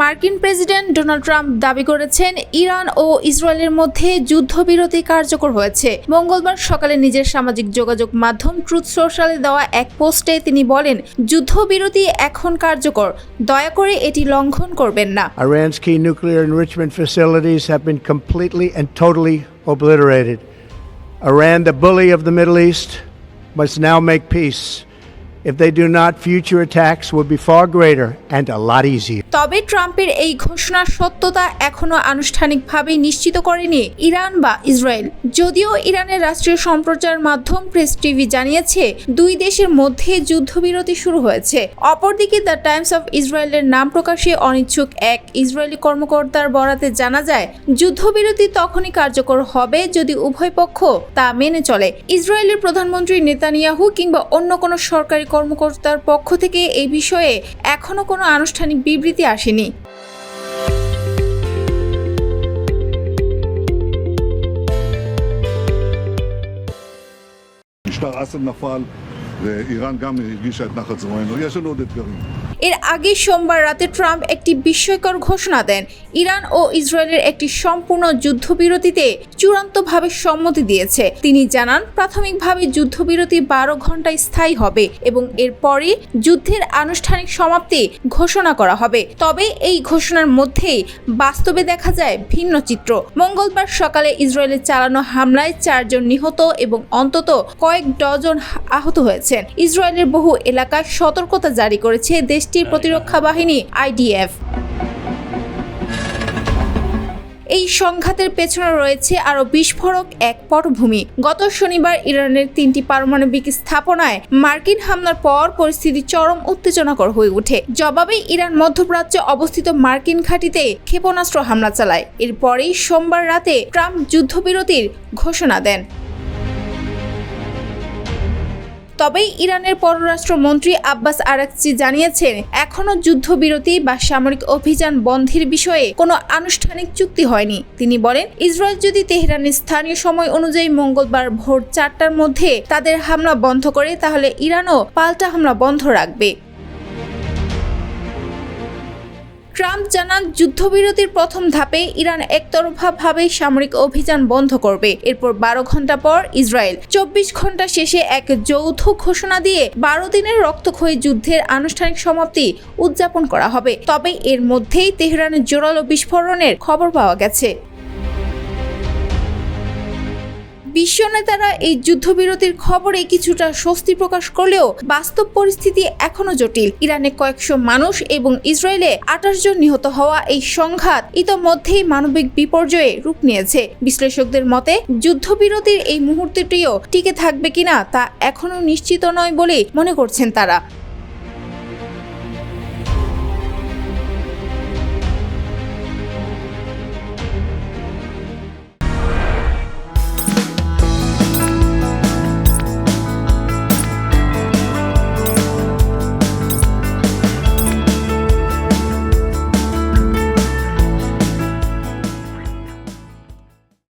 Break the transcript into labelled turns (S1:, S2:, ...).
S1: মার্কিন president Donald Trump দাবি করেছেন ইরান ও ইসরায়েলের মধ্যে যুদ্ধবিরতি কার্যকর হয়েছে মঙ্গলবার সকালে নিজের সামাজিক যোগাযোগ মাধ্যম ট্রুথ সোশ্যালে দেওয়া এক পোস্টে তিনি বলেন যুদ্ধবিরতি এখন কার্যকর দয়া করে এটি লঙ্ঘন করবেন না
S2: Iran's key nuclear enrichment facilities have been completely totally obliterated. Iran, the bully of the Middle East, must now make peace. If they do not, future attacks will be far greater and a lot easier.
S1: তবে ট্রাম্পের এই ঘোষণার সত্যতা এখনও আনুষ্ঠানিকভাবে নিশ্চিত করেনি Iran বা ইসরায়েল। যদিও ইরানের রাষ্ট্রীয় সম্প্রচার মাধ্যম প্রেস টিভি জানিয়েছে দুই দেশের মধ্যে যুদ্ধবিরতি শুরু হয়েছে। অপরদিকে দ্য টাইমস অফ ইসরায়েলের নাম প্রকাশে অনিচ্ছুক এক ইসরায়েলি কর্মকর্তার বরাতে জানা যায় যুদ্ধবিরতি তখনই কার্যকর হবে যদি উভয় পক্ষ তা মেনে চলে। ইসরায়েলের প্রধানমন্ত্রী নেতানিয়াহু কিংবা অন্য কোনো সরকারি কর্মকর্তার পক্ষ থেকে এই বিষয়ে এখনো কোনো আনুষ্ঠানিক বিবৃতি আসেনি
S3: משטר אסד נפל ואיראן גם הגישה את נחת זרוענו. יש לנו עוד אתגרים.
S1: এর আগে সোমবার রাতে ট্রাম্প একটি বিস্ময়কর ঘোষণা দেন। ইরান ও ইসরায়েলের একটি সম্পূর্ণ যুদ্ধবিরতিতে চূড়ান্তভাবে সম্মতি দিয়েছে। তিনি জানান, প্রাথমিকভাবে যুদ্ধবিরতি বারো ঘন্টায় স্থায়ী হবে এবং এরপরই যুদ্ধের আনুষ্ঠানিক সমাপ্তি ঘোষণা করা হবে। তবে এই ঘোষণার মধ্যেই বাস্তবে দেখা যায় ভিন্ন চিত্র। মঙ্গলবার সকালে ইসরায়েলের চালানো হামলায় চারজন নিহত এবং অন্তত কয়েক ডজন আহত হয়েছেন। ইসরায়েলের বহু এলাকায় সতর্কতা জারি করেছে দেশটির প্রতিরক্ষা বাহিনী, আইডিএফ। এই সংঘাতের পেছনে রয়েছে আরও বিস্ফোরক এক পটভূমি। গত শনিবার ইরানের তিনটি পারমাণবিক স্থাপনায় মার্কিন হামলার পর পরিস্থিতি চরম উত্তেজনাকর হয়ে ওঠে। জবাবে ইরান মধ্যপ্রাচ্যে অবস্থিত মার্কিন ঘাঁটিতে ক্ষেপণাস্ত্র হামলা চালায়। এরপরেই সোমবার রাতে ট্রাম্প যুদ্ধবিরতির ঘোষণা দেন। তবে ইরানের পররাষ্ট্রমন্ত্রী আব্বাস আরাকচি জানিয়েছেন, এখনও যুদ্ধবিরতি বা সামরিক অভিযান বন্ধের বিষয়ে কোনো আনুষ্ঠানিক চুক্তি হয়নি। তিনি বলেন, ইসরায়েল যদি তেহরানের স্থানীয় সময় অনুযায়ী মঙ্গলবার ভোর চারটার মধ্যে তাদের হামলা বন্ধ করে, তাহলে ইরানও পাল্টা হামলা বন্ধ রাখবে। ট্রাম্প জানান যুদ্ধবিরতির প্রথম ধাপে ইরান একতরফাভাবে সামরিক অভিযান বন্ধ করবে। এরপর বারো ঘণ্টা পর ইসরায়েল চব্বিশ ঘণ্টা শেষে এক যৌথ ঘোষণা দিয়ে বারো দিনের রক্তক্ষয়ী যুদ্ধের আনুষ্ঠানিক সমাপ্তি উদযাপন করা হবে। তবে এর মধ্যেই তেহরানের জোরালো বিস্ফোরণের খবর পাওয়া গেছে। বিশ্ব নেতারা এই যুদ্ধবিরতির খবরে কিছুটা স্বস্তি প্রকাশ করলেও বাস্তব পরিস্থিতি এখনও জটিল। ইরানে কয়েকশো মানুষ এবং ইসরায়েলে আঠাশ জন নিহত হওয়া এই সংঘাত ইতোমধ্যেই মানবিক বিপর্যয়ে রূপ নিয়েছে। বিশ্লেষকদের মতে, যুদ্ধবিরতির এই মুহূর্তটিও টিকে থাকবে কিনা তা এখনও নিশ্চিত নয় বলে মনে করছেন তারা।